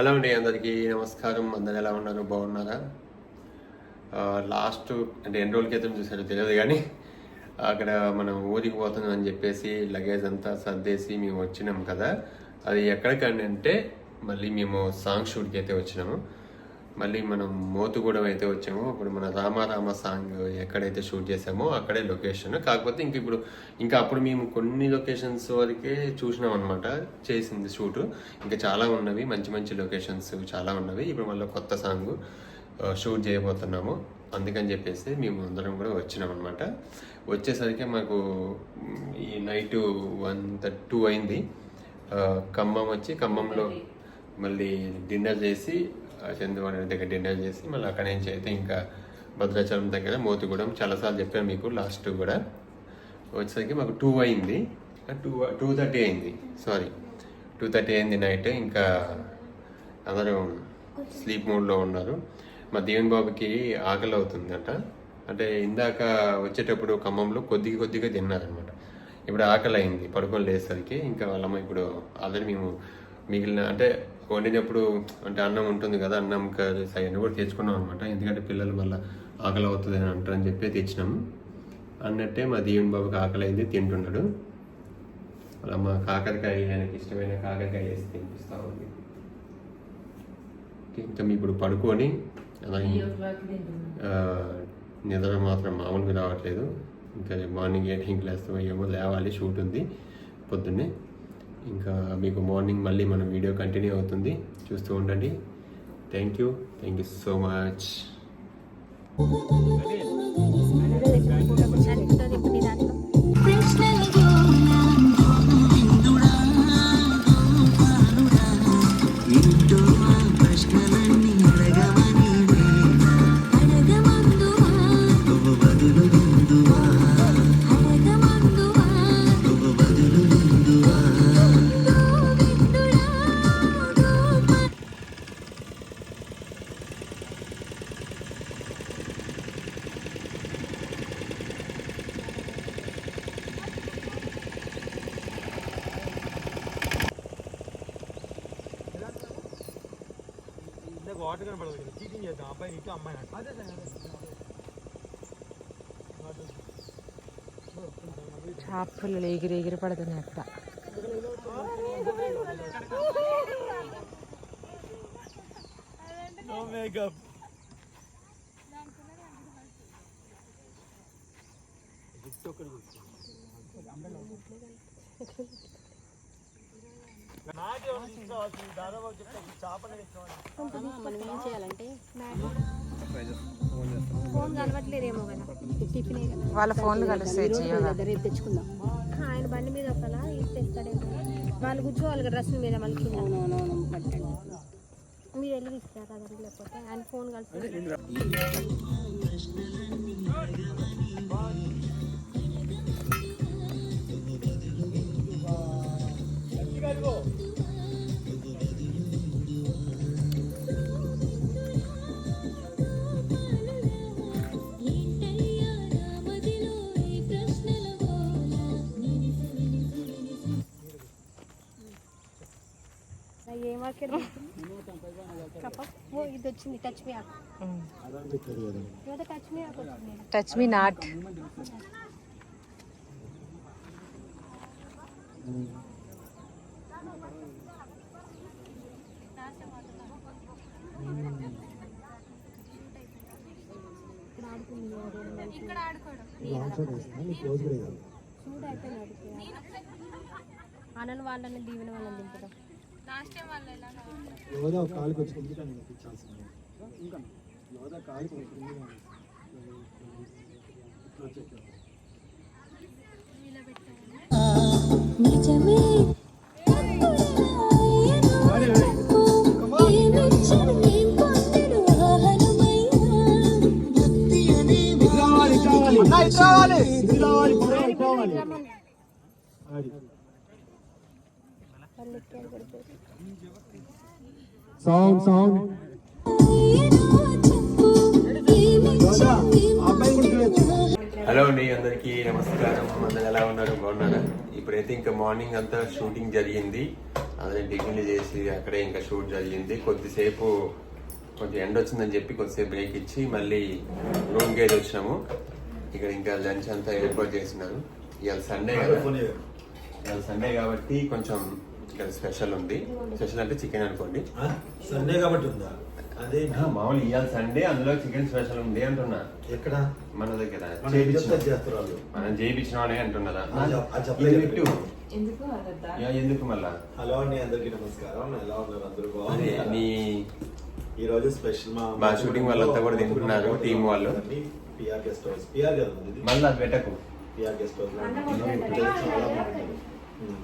Hello అండి అందరికీ నమస్కారం. అందరు ఎలా ఉన్నారు? బాగున్నారా? లాస్ట్ అంటే ఎన్ని రోజుల క్రితం చూసారో తెలియదు కానీ అక్కడ మనం ఊరికి పోతున్నాం అని చెప్పేసి లగేజ్ అంతా సర్దేసి మేము వచ్చినాం కదా. అది ఎక్కడికండి అంటే మళ్ళీ మేము సాంగ్ షూట్కి అయితే వచ్చినాము. మళ్ళీ మనం మోతుగూడెం అయితే వచ్చాము ఇప్పుడు మన రామారామ సాంగ్ ఎక్కడైతే షూట్ చేసామో అక్కడే లొకేషన్. కాకపోతే ఇంక ఇప్పుడు ఇంకా అప్పుడు మేము కొన్ని లొకేషన్స్ వరకే చూసినాం అనమాట చేసింది షూట్. ఇంకా చాలా ఉన్నవి మంచి మంచి లొకేషన్స్ చాలా ఉన్నవి. ఇప్పుడు మళ్ళీ కొత్త సాంగ్ షూట్ చేయబోతున్నాము. అందుకని చెప్పేసి మేము అందరం కూడా వచ్చినాం అనమాట వచ్చేసరికి మాకు ఈ నైట్ వన్ టూ అయింది. ఖమ్మం వచ్చి ఖమ్మంలో మళ్ళీ డిన్నర్ చేసి ఆ, దగ్గర డిన్నర్ చేసి మళ్ళీ అక్కడ నుంచి అయితే ఇంకా భద్రాచలం దగ్గర మోతిగూడెం చాలాసార్లు చెప్పాను మీకు లాస్ట్ కూడా. వచ్చేసరికి మాకు టూ అయింది. టూ టూ థర్టీ అయింది. సారీ టూ థర్టీ అయింది నైట్ ఇంకా అందరూ స్లీప్ మోడ్లో ఉన్నారు. మా దేవుని బాబుకి ఆకలి అవుతుందట. అంటే ఇందాక వచ్చేటప్పుడు ఖమ్మంలో కొద్దిగా కొద్దిగా తిన్నారనమాట ఇప్పుడు ఆకలి అయింది. పడుకొని లేసరికి ఇంకా వాళ్ళమ్మ ఇప్పుడు ఆల్రెడీ మేము మిగిలిన అంటే వండినప్పుడు అంటే అన్నం ఉంటుంది కదా అన్నం కర్రీ అవన్నీ కూడా తెచ్చుకున్నాం అనమాట ఎందుకంటే పిల్లలు మళ్ళీ ఆకలి అవుతుంది అని అంటారని చెప్పి తెచ్చినాము. అన్నట్టే మా దేవుని బాబుకి ఆకలి అయింది తింటున్నాడు. వాళ్ళ మా కాకరకాయ ఆయనకి ఇష్టమైన కాకరకాయ వేసి తినిపిస్తా ఉంది. ఇంకా మీ ఇప్పుడు పడుకొని అలాగే నిద్ర మాత్రం మామూలుగా రావట్లేదు. ఇంకా మార్నింగ్ ఎయిటింగ్ లేస్తాం ఏమో లేవాలి షూట్ ఉంది పొద్దున్నే. ఇంకా మీకు మార్నింగ్ మళ్ళీ మన వీడియో కంటిన్యూ అవుతుంది. చూస్తూ ఉండండి. Thank you thank you so much ఇందాక వాటర్ కనపడదు కదా చీటింగ్ చేద్దాం అబ్బాయి ఇటు అమ్మాయి అదే చేపలు ఎగిరి ఎగిరి పడుతున్నాయి అక్కడ నో మనం ఏం చేయాలంటే ఫోన్ కలవట్లేదేమో కదా. టిఫిన్ వాళ్ళ ఫోన్లు కలుస్తాయి రేపు తెచ్చుకుందాం. ఆయన బండి మీద ఒకలా ఇది తెస్తాడేమో. వాళ్ళు కూర్చోవాలి కదా డ్రెస్ మీద మళ్ళీ మీరు వెళ్ళి ఇస్తారా అది లేకపోతే? ఆయన ఫోన్ కలిసి ఇది వచ్చింది. Touch me touch me touch me not ఇక్కడ ఆడుకోవడం చూడు ఆనని వాళ్ళని దీవెన వాళ్ళని దింపడం యోధా కిందికి అని తెచ్చాల్సింది ఇంకా యోధా. ఇట్లా వచ్చేట్టు. నిజమే. రావాలి రావాలి రావాలి. సౌండ్ సౌండ్ హలో అండి అందరికీ నమస్కారం. అందరు ఎలా ఉన్నారు? బాగున్నారా? ఇప్పుడైతే ఇంకా మార్నింగ్ అంతా షూటింగ్ జరిగింది. అదే టిఫిన్లు చేసి అక్కడే ఇంకా షూట్ జరిగింది. కొద్దిసేపు కొంచెం ఎండ వచ్చిందని చెప్పి కొద్దిసేపు బ్రేక్ ఇచ్చి మళ్ళీ రూమ్ గేజ్ వచ్చినాము. ఇక్కడ ఇంకా లంచ్ అంతా ఏర్పాటు చేసినారు. ఇవాళ సండే కదా. ఇవాళ సండే కాబట్టి కొంచెం ఇక్కడ స్పెషల్ ఉంది స్పెషల్ అంటే చికెన్ అనుకోండి సండే కాబట్టి ఉందా అదే మామూలు ఇవాళ సండే అందులో చికెన్ స్పెషల్ ఉంది అంటున్నా ఎక్కడ మన దగ్గర మన చేయించిన వాళ్ళు అంటున్నదా. ఎందుకు అదద్దా యా, ఎందుకు మళ్ళా హలో అండి అందరికీ నమస్కారం ఎలా ఉన్నారు అందరూ? నీ ఈ రోజు స్పెషల్ మా shooting వాళ్ళంతా కూడా తింటున్నారు, team వాళ్ళు. పిఆర్ గెస్ట్ హౌస్ పిఆర్ కదా మళ్ళీ అది పెట్టకు పిఆర్ గెస్ట్ హౌస్? చాలా బాగుంటుంది ఉమ్.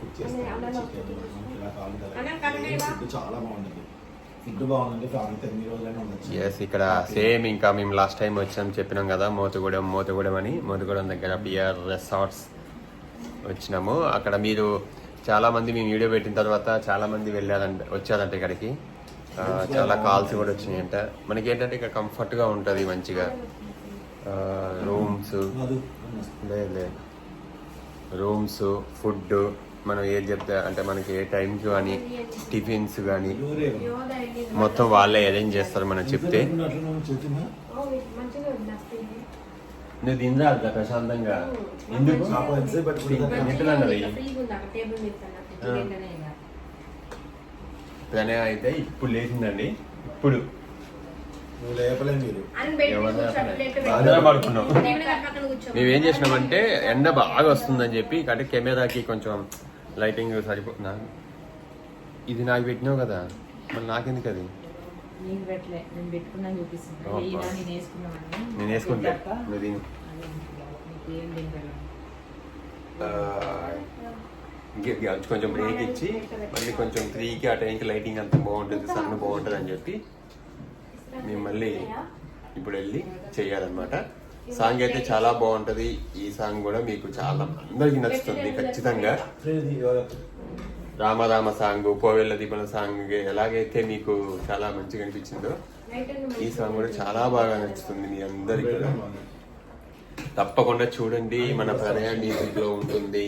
కుక్ చికెన్ ఇలా కావాలి? ఫుడ్ చాలా బాగుంటుంది ఫుడ్ ఎన్ని రోజులైనా ఉండొచ్చు. ఎస్ ఇక్కడ సేమ్ ఇంకా మేము లాస్ట్ టైం వచ్చాం చెప్పినాం కదా మోతగూడెం మోతగూడెం అని. మోతగూడెం దగ్గర బిఆర్ రిసార్ట్స్ వచ్చినాము. అక్కడ మీరు చాలా మంది మేము వీడియో పెట్టిన తర్వాత చాలా మంది వెళ్ళారంట వచ్చారంట ఇక్కడికి. చాలా కాల్స్ కూడా వచ్చినాయంట. మనకి ఏంటంటే ఇక్కడ comfort గా ఉంటుంది మంచిగా. రూమ్స్ లేదు లేదు. రూమ్స్ ఫుడ్ మనం ఏది చెప్తే అంటే మనకి ఏ టైంకి కానీ టిఫిన్స్ కానీ మొత్తం వాళ్ళే అరేంజ్ చేస్తారు మనం చెప్తే. నువ్వు తిందా అంత ప్రశాంతంగా? ఎందుకు. ప్రణయ అయితే ఇప్పుడు లేచిందండి. ఇప్పుడు నువ్వు లేపలే మీరు. మేము ఏం చేసినామంటే ఎండ బాగా వస్తుందని చెప్పి అంటే కెమెరాకి కొంచెం లైటింగ్ సరిపోతుందా? ఇది నాకు పెట్టినావు కదా. మళ్ళీ నాకెందుకు అది? నేను వేసుకుంటే నువ్వు కొంచెం బ్రేక్ ఇచ్చి మళ్ళీ కొంచెం త్రీకి ఆ టైంకి లైటింగ్ అంతా బాగుంటుంది సన్ బాగుంటుంది అని చెప్పి మేము మళ్ళీ ఇప్పుడు వెళ్ళి చేయాలన్నమాట. సాంగ్ అయితే చాలా బాగుంటది. ఈ సాంగ్ కూడా మీకు చాలా అందరికి నచ్చుతుంది ఖచ్చితంగా. రామరామ సాంగ్ పోవెళ్ళ దీపల సాంగ్ ఎలాగైతే మీకు చాలా మంచిగా అనిపించిందో ఈ సాంగ్ కూడా చాలా బాగా నచ్చుతుంది మీ అందరికి కూడా. తప్పకుండా చూడండి. మన ప్రణయ మ్యూజిక్లో ఉంటుంది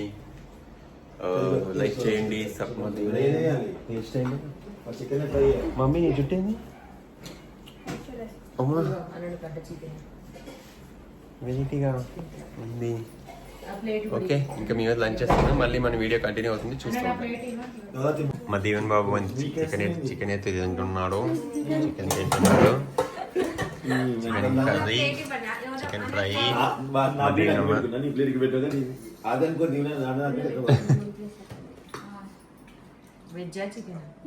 లైక్ చేయండి సపోర్ట్ మమ్మీ నీ అమ్మా. వెరైటీగా ఉంది. ఆ ప్లేట్ ఓకే ఇంకా మేము లంచ్ చేస్తున్నాం. మళ్ళీ మన వీడియో కంటిన్యూ అవుతుంది. చూస్తాం మా దీవెన్ బాబు మంచి చికెన్ చికెన్ అయితే తింటున్నాడు. చికెన్ తింటున్నాడు. Chicken curry chicken fry. మా- మా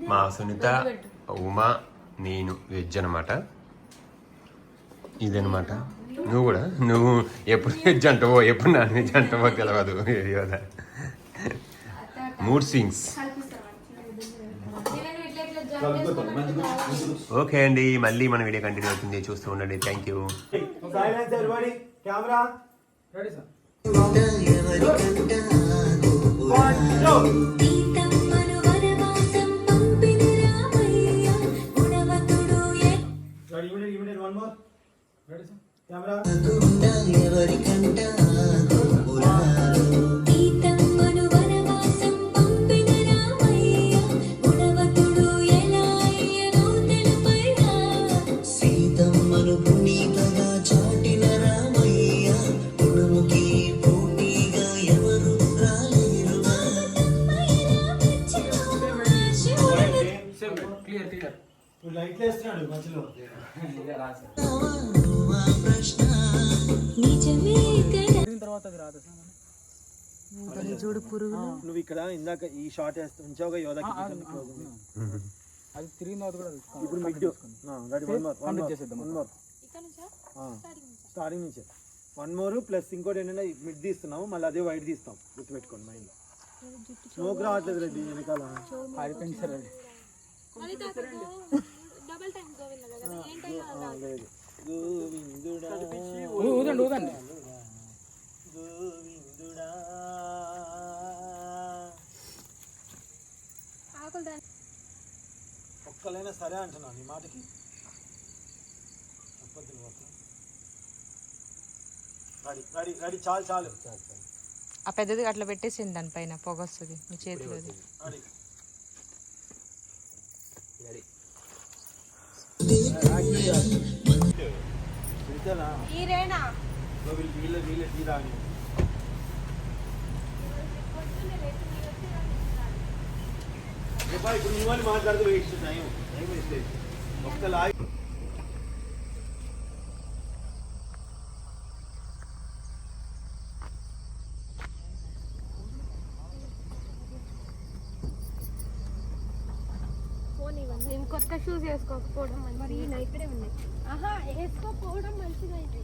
మా సునీత ఉమా నేను వెజ్ అనమాట ఇదనమాట నువ్వు కూడా? నువ్వు ఎప్పుడు వెజ్ అంటావో ఎప్పుడు నాన్ వెజ్ అంటావో తెలియదు మూడ్ సింగ్స్ ఓకే అండి మళ్ళీ మన వీడియో కంటిన్యూ అవుతుంది. చూస్తూ ఉండండి. Thank you ready sir camera లైట్లు వేస్తున్నాడు మధ్యలో. చూడు పురుగు నువ్వు ఇక్కడ ఇందాక ఈ షార్ట్ వేస్తా ఉంచావుగా యోధకి అది తిరిగిన తర్వాత కూడా ఇప్పుడు మిడ్ స్టార్టింగ్ నుంచే? వన్ మోర్ ప్లస్ ఇంకోటి ఏంటంటే మిడ్ తీస్తున్నాము మళ్ళీ అదే వైట్ తీస్తాం. గుర్తుపెట్టుకోండి మైండ్ స్మోక్ రావట్లేదు రెడ్డి వెనకాల. అయిపోయింది సార్ అది ఊదండి. ఊదండి ఒక్కలైనా సరే అంటున్నాను నీ మాటకి. రెడీ రెడీ రెడీ చాలు చాలు. ఆ పెద్దది అట్లా పెట్టేసింది దానిపైన పొగ వస్తుంది మీ చేతిలోది. పిలిచానా ఇప్పుడు నువ్వు మాట్లాడుతూ వేస్ట్ టైం టైం వేస్ట్ ఒక్క లాగి ఫోన్ ఇవ్వండి నేను కొత్త షూస్ వేసుకోకపోవడం మంచిది ఇక్కడే ఉన్నాయి ఆహా వేసుకోకపోవడం మంచిది